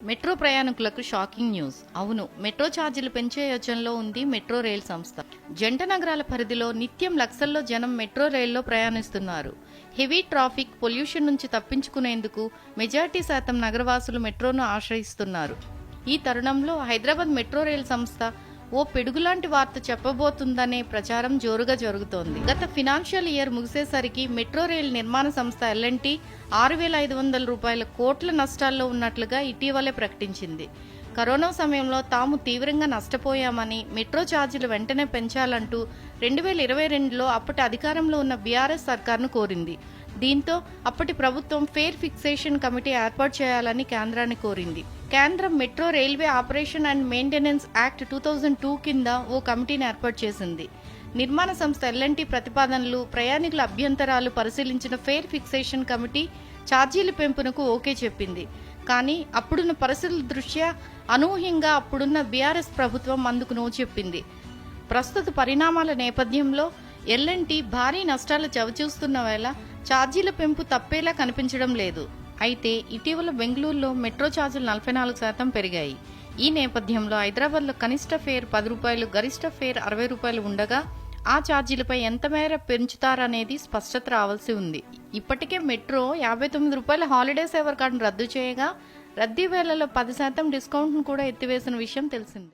Metro ప్రయాణికులకు shocking news. అవును metro ఛార్జీలు పెంచే యోచనలో ఉంది మెట్రో రైల్ సంస్థ. జంట నగరాల పరిధిలో నిత్యం లక్షల్లో జనం మెట్రో రైల్లో ప్రయాణిస్తున్నారు. హెవీ ట్రాఫిక్ పొల్యూషన్ నుంచి తప్పించుకునేందుకు మెజార్టీ శాతం నగరవాసులు మెట్రోను ఆశ్రయిస్తున్నారు. ఈ తరుణంలో హైదరాబాద్ మెట్రో రైల్ సంస్థ ఓ పిడుగులాంటి వార్త చెప్పబోతుందనే ప్రచారం జోరుగా జరుగుతోంది. గత ఫినాన్షియల్ ఇయర్ ముగిసేసరికి మెట్రో రైల్ నిర్మాణ సంస్థ ఎల్ఎన్టీ ఆరు వేల ఐదు వందల రూపాయల కోట్ల నష్టాల్లో ఉన్నట్లుగా ఇటీవలే ప్రకటించింది. కరోనా సమయంలో తాము తీవ్రంగా నష్టపోయామని మెట్రో ఛార్జీలు వెంటనే పెంచాలంటూ రెండు వేల ఇరవై రెండులో అప్పటి అధికారంలో ఉన్న బీఆర్ఎస్ సర్కార్ను కోరింది. దీంతో అప్పటి ప్రభుత్వం ఫేర్ ఫిక్సేషన్ కమిటీ ఏర్పాటు చేయాలని కేంద్రాన్ని కోరింది. కేంద్రం metro railway operation and maintenance act two thousand two కింద ఓ కమిటీని ఏర్పాటు చేసింది. నిర్మాణ సంస్థ ఎల్ఎన్టీ ప్రతిపాదనలు ప్రయాణికుల అభ్యంతరాలు పరిశీలించిన ఫేర్ ఫిక్సేషన్ కమిటీ ఛార్జీల పెంపునకు ఓకే చెప్పింది. కానీ అప్పుడున్న పరిస్థితుల దృష్ట్యా అనూహ్యంగా అప్పుడున్న బీఆర్ఎస్ ప్రభుత్వం అందుకు నో చెప్పింది. ప్రస్తుత పరిణామాల నేపథ్యంలో ఎల్ఎన్టీ భారీ నష్టాలు చవిచూస్తున్న వేళ ఛార్జీల పెంపు తప్పేలా కనిపించడం లేదు. అయితే ఇటీవల బెంగళూరులో మెట్రో ఛార్జీలు నలభై నాలుగు శాతం పెరిగాయి. ఈ నేపథ్యంలో హైదరాబాద్లో కనిష్ట ఫేర్ పది రూపాయలు గరిష్ట ఫేర్ అరవై రూపాయలు ఉండగా ఆ ఛార్జీలపై ఎంత మేర పెంచుతారనేది స్పష్టత రావాల్సి ఉంది. ఇప్పటికే మెట్రో యాభై తొమ్మిది రూపాయల హాలిడే సేవర్ కార్డును రద్దు చేయగా రద్దీ వేళలో పది శాతం డిస్కౌంట్ను కూడా ఎత్తివేసిన విషయం తెలిసింది.